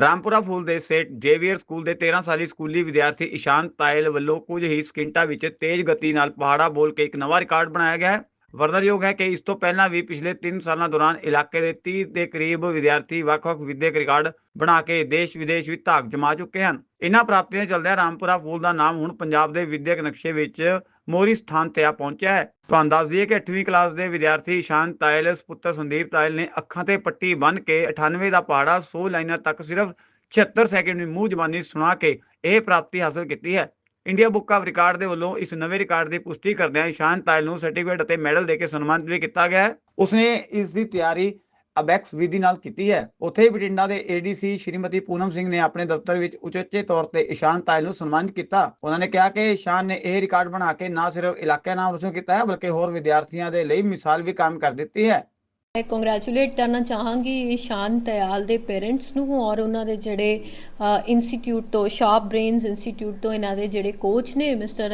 ਰਾਮਪੁਰਾ ਫੂਲ ਦੇ ਸੇਠ Xavier school ਦੇ 13 ਸਾਲੀ ਸਕੂਲੀ ਵਿਦਿਆਰਥੀ ਇਸ਼ਾਂਤ ਤਾਇਲ ਵੱਲੋਂ ਕੁਝ ਹੀ ਸਕਿੰਟਾਂ ਵਿੱਚ ਤੇਜ਼ ਗਤੀ ਨਾਲ ਪਹਾੜਾ ਬੋਲ ਕੇ ਇੱਕ ਨਵਾਂ ਰਿਕਾਰਡ ਬਣਾਇਆ ਗਿਆ ਹੈ। ਵਰਣਨਯੋਗ ਹੈ ਕਿ ਇਸ ਤੋਂ ਪਹਿਲਾਂ ਵੀ ਪਿਛਲੇ 3 ਸਾਲਾਂ ਦੌਰਾਨ ਇਲਾਕੇ ਦੇ 30 ਦੇ ਕਰੀਬ ਵਿਦਿਆਰਥੀ ਵੱਖ-ਵੱਖ ਵਿਦਿਅਕ ਰਿਕਾਰਡ ਬਣਾ ਕੇ ਦੇਸ਼ ਵਿਦੇਸ਼ ਵਿੱਚ ਧਾਕ ਜਮਾ ਚੁੱਕੇ ਹਨ। ਇਨ੍ਹਾਂ ਪ੍ਰਾਪਤੀਆਂ ਦੇ ਚਲਦਿਆਂ ਰਾਮਪੁਰਾ ਫੂਲ ਦਾ ਨਾਮ ਹੁਣ ਪੰਜਾਬ ਦੇ ਵਿਦਿਅਕ ਨਕਸ਼ੇ ਵਿੱਚ ਮੋਹਰੀ ਸਥਾਨ ਤੇ ਆ ਪਹੁੰਚਿਆ ਹੈ। ਤੁਹਾਨੂੰ ਦੱਸ ਦਈਏ ਕਿ 8ਵੀਂ ਕਲਾਸ ਦੇ ਵਿਦਿਆਰਥੀ ਇਸ਼ਾਂਤ ਤਾਇਲ ਪੁੱਤਰ ਸੰਦੀਪ ਤਾਇਲ ਨੇ ਅੱਖਾਂ ਤੇ ਪੱਟੀ ਬੰਨ੍ਹ ਕੇ 98 ਦਾ ਪਹਾੜਾ 100 ਲਾਈਨਾਂ ਤੱਕ ਸਿਰਫ 76 ਸੈਕਿੰਡ ਵਿੱਚ ਮੂੰਹ ਜ਼ਬਾਨੀ ਸੁਣਾ ਕੇ ਇਹ ਪ੍ਰਾਪਤੀ ਹਾਸਲ ਕੀਤੀ ਹੈ। ਇੰਡੀਆ ਬੁੱਕ ਆਫ ਰਿਕਾਰਡ ਦੇ ਵੱਲੋਂ ਇਸ ਨਵੇਂ ਰਿਕਾਰਡ ਦੀ ਪੁਸ਼ਟੀ ਕਰਦਿਆਂ ਇਸ਼ਾਂਤ ਤਾਇਲ ਨੂੰ ਸਰਟੀਫਿਕੇਟ ਅਤੇ ਮੈਡਲ ਦੇ ਕੇ ਸਨਮਾਨਿਤ ਵੀ ਕੀਤਾ ਗਿਆ ਹੈ। ਉਸਨੇ ਇਸ ਦੀ ਤਿਆਰੀ ਅਬੈਕਸ ਵਿਧੀ ਨਾਲ ਕੀਤੀ ਹੈ। ਉੱਥੇ ਹੀ ਬਠਿੰਡਾ ਦੇ ਏਡੀਸੀ ਸ਼੍ਰੀਮਤੀ ਪੂਨਮ ਸਿੰਘ ਨੇ ਆਪਣੇ ਦਫ਼ਤਰ ਵਿੱਚ ਉਚੇਚੇ ਤੌਰ ਤੇ ਇਸ਼ਾਨ ਤਾਇਲ ਨੂੰ ਸਨਮਾਨਿਤ ਕੀਤਾ। ਉਹਨਾਂ ਨੇ ਕਿਹਾ ਕਿ ਇਸ਼ਾਨ ਨੇ ਇਹ ਰਿਕਾਰਡ ਬਣਾ ਕੇ ਨਾ ਸਿਰਫ ਇਲਾਕੇ ਨਾਮ ਰੋਸ਼ਨ ਕੀਤਾ ਹੈ, ਬਲਕਿ ਹੋਰ ਵਿਦਿਆਰਥੀਆਂ ਦੇ ਲਈ ਮਿਸਾਲ ਵੀ ਕਾਇਮ ਕਰ ਦਿੱਤੀ ਹੈ। ਮੈਂ ਕੰਗ੍ਰੈਚੁਲੇਟ ਕਰਨਾ ਚਾਹਾਂਗੀ ਸ਼ਾਨ ਦਇਆਲ ਦੇ ਪੇਰੈਂਟਸ ਨੂੰ ਔਰ ਉਹਨਾਂ ਦੇ ਜਿਹੜੇ ਇੰਸਟੀਚਿਊਟ ਤੋਂ ਸ਼ਾਰਪ ਬ੍ਰੇਨਸ ਇੰਸਟੀਚਿਊਟ ਤੋਂ ਇਹਨਾਂ ਦੇ ਜਿਹੜੇ ਕੋਚ ਨੇ mister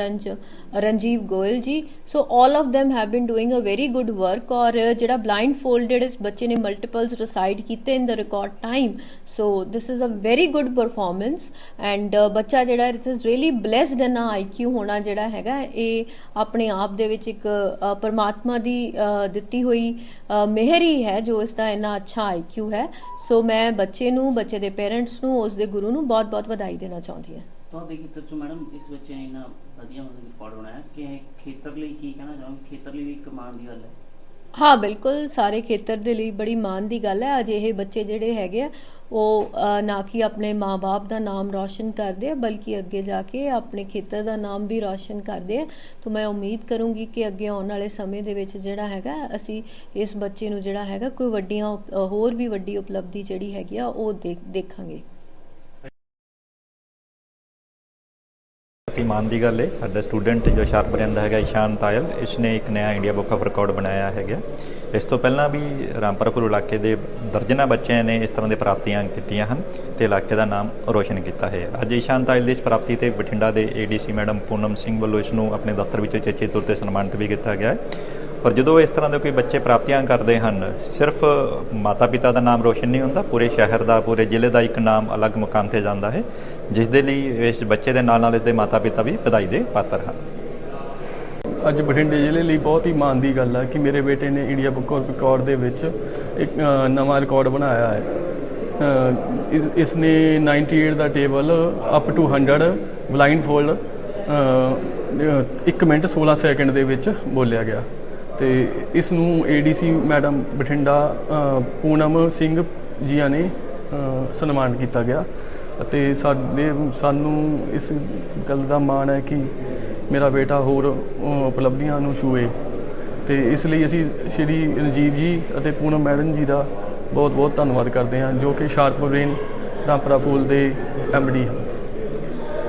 Ranjeev Goyal ji. So all of them have been doing a very good work ਔਰ ਜਿਹੜਾ ਬਲਾਈਂਡ ਫੋਲਡਡ ਇਸ ਬੱਚੇ ਨੇ ਮਲਟੀਪਲਸ ਰਿਸਾਈਡ ਕੀਤੇ in the record time so this is a very good performance and ਬੱਚਾ ਜਿਹੜਾ it is really blessed and IQ ਹੋਣਾ ਜਿਹੜਾ ਹੈਗਾ ਇਹ ਆਪਣੇ ਆਪ ਦੇ ਵਿੱਚ ਇੱਕ ਪਰਮਾਤਮਾ ਦੀ ਦਿੱਤੀ ਹੋਈ ਅ, ਮਿਹਰ ਹੀ ਹੈ ਜੋ ਇਸ ਦਾ ਇੰਨਾ ਅੱਛਾ ਆਈਕਿਊ ਹੈ। ਸੋ ਮੈਂ ਬੱਚੇ ਨੂੰ ਬੱਚੇ ਦੇ ਪੇਰੈਂਟਸ ਨੂੰ ਉਸ ਦੇ ਗੁਰੂ ਨੂੰ ਬਹੁਤ-ਬਹੁਤ ਵਧਾਈ ਦੇਣਾ ਚਾਹੁੰਦੀ ਹਾਂ। ਤੁਹਾਡੇ ਖੇਤਰ ਚ ਮੈਡਮ ਇਸ ਬੱਚੇ ਨੇ ਇੰਨਾ ਵਧੀਆ ਮਤਲਬ ਰਿਕਾਰਡ ਬਣਾਇਆ ਕਿ ਖੇਤਰ ਲਈ ਕੀ ਕਹਿਣਾ ਚਾਹੋਗੇ? ਖੇਤਰ ਲਈ ਵੀ ਇੱਕ ਮਾਣ ਦੀ ਗੱਲ ਹੈ। ਹਾਂ ਬਿਲਕੁਲ। ਸਾਰੇ ਖੇਤਰ ਦੇ ਲਈ ਬੜੀ ਮਾਣ ਦੀ ਗੱਲ ਹੈ। ਅਜਿਹੇ ਬੱਚੇ ਜਿਹੜੇ ਹੈਗੇ ਆ ਉਹ ਨਾ ਕਿ ਆਪਣੇ ਮਾਪੇ ਦਾ ਨਾਮ ਰੌਸ਼ਨ ਕਰਦੇ ਆ, ਬਲਕਿ ਅੱਗੇ ਜਾ ਕੇ ਆਪਣੇ ਖੇਤਰ ਦਾ ਨਾਮ ਵੀ ਰੌਸ਼ਨ ਕਰਦੇ ਆ। ਤਾਂ ਮੈਂ ਉਮੀਦ ਕਰੂੰਗੀ ਕਿ ਅੱਗੇ ਆਉਣ ਵਾਲੇ ਸਮੇਂ ਦੇ ਵਿੱਚ ਜਿਹੜਾ ਹੈਗਾ, ਅਸੀਂ ਇਸ ਬੱਚੇ ਨੂੰ ਜਿਹੜਾ ਹੈਗਾ, ਕੋਈ ਵੱਡੀਆਂ ਉਪ- ਹੋਰ ਵੀ ਵੱਡੀ ਉਪਲਬਧੀ ਜਿਹੜੀ ਹੈਗੀ ਆ, ਉਹ ਦੇਖ- ਦੇਖਾਂਗੇ। ਮਾਣ ਦੀ ਗੱਲ ਹੈ ਸਾਡਾ ਸਟੂਡੈਂਟ ਜੋ ਸ਼ਾਰਪ ਰਹਿੰਦਾ ਹੈਗਾ ਇਸ਼ਾਨ ਤਾਇਲ, ਇਸਨੇ ਇੱਕ ਨਵਾਂ ਇੰਡੀਆ ਬੁੱਕ ਆਫ ਰਿਕਾਰਡ ਬਣਾਇਆ ਹੈਗਾ। ਇਸ ਤੋਂ ਪਹਿਲਾਂ ਵੀ ਰਾਮਪੁਰਪੁਰ ਇਲਾਕੇ ਦੇ ਦਰਜਨਾਂ ਬੱਚਿਆਂ ਨੇ ਇਸ ਤਰ੍ਹਾਂ ਦੇ ਪ੍ਰਾਪਤੀਆਂ ਕੀਤੀਆਂ ਹਨ ਤੇ ਇਲਾਕੇ ਦਾ ਨਾਮ ਰੋਸ਼ਨ ਕੀਤਾ ਹੈ। ਅੱਜ ਇਸ਼ਾਨ ਤਾਇਲ ਦੀ ਇਸ ਪ੍ਰਾਪਤੀ ਤੇ ਬਠਿੰਡਾ ਦੇ ਏਡੀਸੀ ਮੈਡਮ ਪੂਨਮ ਸਿੰਘ ਵੱਲੋਂ ਇਸ ਨੂੰ ਆਪਣੇ ਦਫ਼ਤਰ ਵਿੱਚ ਚੇਚੇ ਤੌਰ ਤੇ ਸਨਮਾਨਿਤ ਵੀ ਕੀਤਾ ਗਿਆ ਹੈ। ਪਰ ਜਦੋਂ ਇਸ ਤਰ੍ਹਾਂ ਦੇ ਕੋਈ ਬੱਚੇ ਪ੍ਰਾਪਤੀਆਂ ਕਰਦੇ ਹਨ ਸਿਰਫ ਮਾਤਾ-ਪਿਤਾ ਦਾ ਨਾਮ ਰੋਸ਼ਨ ਨਹੀਂ ਹੁੰਦਾ ਪੂਰੇ ਸ਼ਹਿਰ ਦਾ ਪੂਰੇ ਜ਼ਿਲ੍ਹੇ ਦਾ ਇੱਕ ਨਾਮ ਅਲੱਗ ਮੁਕਾਮ ਤੇ ਜਾਂਦਾ ਹੈ ਜਿਸ ਦੇ ਲਈ ਇਸ ਬੱਚੇ ਦੇ ਨਾਲ ਨਾਲ ਇਸ ਦੇ ਮਾਤਾ-ਪਿਤਾ ਵੀ ਵਧਾਈ ਦੇ ਪਾਤਰ ਹਨ। ਅੱਜ ਬਠਿੰਡੇ ਜ਼ਿਲ੍ਹੇ ਲਈ ਬਹੁਤ ਹੀ ਮਾਣ ਦੀ ਗੱਲ ਹੈ ਕਿ ਮੇਰੇ ਬੇਟੇ ਨੇ ਇੰਡੀਆ ਬੁੱਕ ਆਫ ਰਿਕਾਰਡ ਦੇ ਵਿੱਚ ਇੱਕ ਨਵਾਂ ਰਿਕਾਰਡ ਬਣਾਇਆ ਹੈ। ਅ, ਇਸ ਇਸ ਨੇ 98 ਦਾ table up to 100 blindfold 1 minute 16 second ਦੇ ਵਿੱਚ ਬੋਲਿਆ ਗਿਆ। ਤੇ ਇਸ ਨੂੰ ਏਡੀਸੀ ਮੈਡਮ ਬਠਿੰਡਾ ਪੂਨਮ ਸਿੰਘ ਜੀਆਂ ਨੇ ਸਨਮਾਨ ਕੀਤਾ ਗਿਆ। ਅਤੇ ਸਾਡੇ, ਸਾਨੂੰ ਇਸ ਗੱਲ ਦਾ ਮਾਣ ਹੈ ਕਿ ਮੇਰਾ ਬੇਟਾ ਹੋਰ ਉਪਲਬਧੀਆਂ ਨੂੰ ਛੂਏ। ਤੇ ਇਸ ਲਈ ਅਸੀਂ ਸ਼੍ਰੀ ਰਣਜੀਵ ਜੀ ਅਤੇ ਪੂਨਮ ਮੈਡਮ ਜੀ ਦਾ ਬਹੁਤ ਬਹੁਤ ਧੰਨਵਾਦ ਕਰਦੇ ਹਾਂ, ਜੋ ਕਿ ਸ਼ਾਰਪ ਬ੍ਰੇਨ ਰਾਮਪੁਰਾ ਫੂਲ ਦੇ ਡੀ ਹਨ।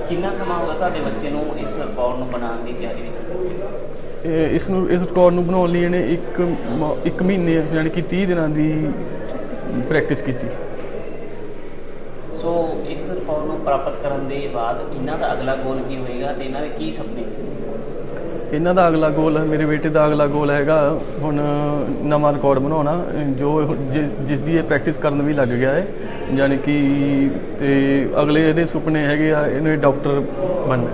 ਕਿੰਨਾ ਸਮਾਂ ਹੋਗਾ ਤੁਹਾਡੇ ਬੱਚੇ ਨੂੰ ਇਸ ਰਿਕਾਰਡ ਨੂੰ ਬਣਾਉਣ ਦੀ ਤਿਆਰੀ ਵਿੱਚ? ਇਹ ਇਸ ਨੂੰ ਇਸ ਰਿਕਾਰਡ ਨੂੰ ਬਣਾਉਣ ਲਈ ਇਹਨੇ ਇੱਕ ਮ- ਇੱਕ ਮਹੀਨੇ ਯਾਨੀ ਕਿ 30 ਦਿਨਾਂ ਦੀ ਪ੍ਰੈਕਟਿਸ ਕੀਤੀ। ਸੋ ਇਸ ਰਿਕਾਰਡ ਨੂੰ ਪ੍ਰਾਪਤ ਕਰਨ ਦੇ ਬਾਅਦ ਇਹਨਾਂ ਦਾ ਅਗਲਾ ਗੋਲ ਕੀ ਹੋਏਗਾ ਤੇ ਇਹਨਾਂ ਦੇ ਕੀ ਸੁਪਨੇ? ਇਹਨਾਂ ਦਾ ਅਗਲਾ ਗੋਲ ਮੇਰੇ ਬੇਟੇ ਦਾ ਅਗਲਾ ਗੋਲ ਹੈਗਾ ਹੁਣ ਨਵਾਂ ਰਿਕਾਰਡ ਬਣਾਉਣਾ ਜੋ ਜਿਸ ਦੀ ਇਹ ਪ੍ਰੈਕਟਿਸ ਕਰਨ ਵੀ ਲੱਗ ਗਿਆ ਹੈ ਯਾਨੀ ਕਿ ਤੇ ਅਗਲੇ ਇਹਦੇ ਸੁਪਨੇ ਹੈਗੇ ਆ ਇਹਨੇ ਡਾਕਟਰ ਬਣਨਾ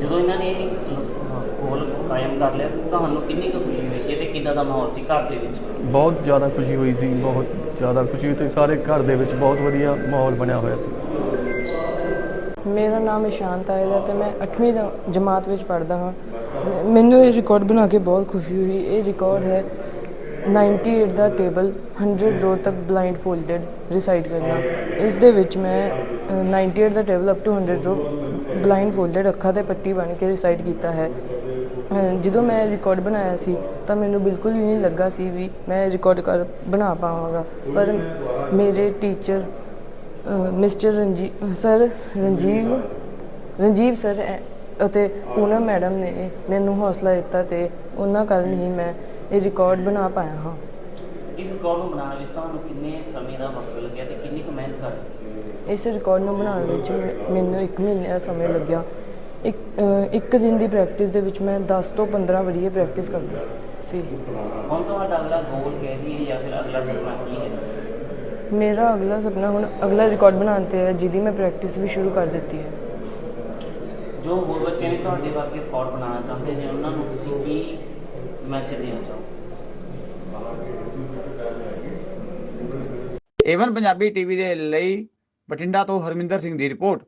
ਜਦੋਂ ਇਹਨਾਂ ਨੇ ਗੋਲ ਕਾਇਮ ਕਰ ਲਿਆ ਤੁਹਾਨੂੰ ਕਿੰਨੀ ਕੁ ਖੁਸ਼ੀ ਹੋਈ ਸੀ ਤੇ ਕਿੱਦਾਂ ਦਾ ਮਾਹੌਲ ਸੀ ਘਰ ਦੇ ਵਿੱਚ? ਬਹੁਤ ਜ਼ਿਆਦਾ ਖੁਸ਼ੀ ਹੋਈ ਸੀ ਬਹੁਤ ਜ਼ਿਆਦਾ ਖੁਸ਼ੀ ਹੋਈ ਤੇ ਸਾਰੇ ਘਰ ਦੇ ਵਿੱਚ ਬਹੁਤ ਵਧੀਆ ਮਾਹੌਲ ਬਣਿਆ ਹੋਇਆ ਸੀ। ਮੇਰਾ ਨਾਮ ਇਸ਼ਾਂਤ ਆਇਲ ਹੈ ਤੇ ਮੈਂ 8ਵੀਂ ਦਾ- ਜਮਾਤ ਵਿੱਚ ਪੜ੍ਹਦਾ ਹਾਂ। ਮੈਨੂੰ ਇਹ ਰਿਕਾਰਡ ਬਣਾ ਕੇ ਬਹੁਤ ਖੁਸ਼ੀ ਹੋਈ। ਇਹ ਰਿਕਾਰਡ ਹੈ 98 ਦਾ ਟੇਬਲ 100 ਰੋ ਤੱਕ ਬਲਾਈਂਡ ਫੋਲਡਡ ਰਿਸਾਈਡ ਕਰਨਾ। ਇਸ ਦੇ ਵਿੱਚ ਮੈਂ ਅ, 98 ਦਾ ਟੇਬਲ ਅਪ ਟੂ 100 ਰੋ ਬਲਾਈਂਡ ਫੋਲਡਡ ਅੱਖਾਂ ਤੇ ਪੱਟੀ ਬਣ ਕੇ ਰਿਸਾਈਡ ਕੀਤਾ ਹੈ। ਜਦੋਂ ਮੈਂ ਰਿਕਾਰਡ ਬਣਾਇਆ ਸੀ ਤਾਂ ਮੈਨੂੰ ਬਿਲਕੁਲ ਵੀ ਨਹੀਂ ਲੱਗਾ ਸੀ ਵੀ ਮੈਂ ਰਿਕਾਰਡ ਕਰ ਬਣਾ ਪਾਵਾਂਗਾ। ਪਰ ਮੇਰੇ teacher mister Ranji sir Ranjeev Ranjeev sir ਐ- ਅਤੇ ਪੂਨਮ ਮੈਡਮ ਨੇ ਮੈਨੂੰ ਹੌਸਲਾ ਦਿੱਤਾ ਤੇ ਉਹਨਾਂ ਕਾਰਨ ਹੀ ਮੈਂ ਇਹ ਰਿਕਾਰਡ ਬਣਾ ਪਾਇਆ ਹਾਂ। ਇਸ ਰਿਕਾਰਡ ਨੂੰ ਬਣਾਉਣ ਵਿੱਚ ਤੁਹਾਨੂੰ ਕਿੰਨੇ ਸਮੇਂ ਦਾ ਵਕਤ ਲੱਗਿਆ ਤੇ ਕਿੰਨੀ ਕੁ ਮਿਹਨਤ ਕਰ ਇਸ ਰਿਕਾਰਡ ਨੂੰ ਬਣਾਉਣ ਵਿੱਚ ਮੈਨੂੰ 1 ਮਹੀਨੇ ਦਾ ਸਮੇਂ ਲੱਗਿਆ। ਇੱਕ ਇੱਕ ਦਿਨ ਦੀ ਪ੍ਰੈਕਟਿਸ ਦੇ ਵਿੱਚ ਮੈਂ 10 ਤੋਂ 15 ਵਰੀਏ ਪ੍ਰੈਕਟਿਸ ਕਰਦੀ ਸੀ। ਹੁਣ ਤੁਹਾਡਾ ਅਗਲਾ ਗੋਲ ਕਹਿ ਦਈਏ ਜਾਂ ਫਿਰ ਅਗਲਾ ਸੁਪਨਾ ਕੀ ਹੈ? ਮੇਰਾ ਅਗਲਾ ਸੁਪਨਾ ਹੁਣ ਅਗਲਾ ਰਿਕਾਰਡ ਬਣਾਉਣ ਤੇ ਹੈ ਜਿਹਦੀ ਮੈਂ ਪ੍ਰੈਕਟਿਸ ਵੀ ਸ਼ੁਰੂ ਕਰ ਦਿੱਤੀ ਹੈ। ਜੋ ਹੋਰ ਬੱਚੇ ਨੇ ਤੁਹਾਡੇ ਵਰਗੇ ਰਿਕਾਰਡ ਬਣਾਉਣਾ ਚਾਹੁੰਦੇ ਨੇ, ਉਹਨਾਂ ਨੂੰ ਤੁਸੀਂ ਕੀ ਮੈਸੇਜ ਦੇਣਾ ਚਾਹੋਗੇ? ਏਵਨ ਪੰਜਾਬੀ ਟੀਵੀ ਦੇ ਲਈ ਬਠਿੰਡਾ ਤੋਂ ਹਰਮਿੰਦਰ ਸਿੰਘ ਦੀ ਰਿਪੋਰਟ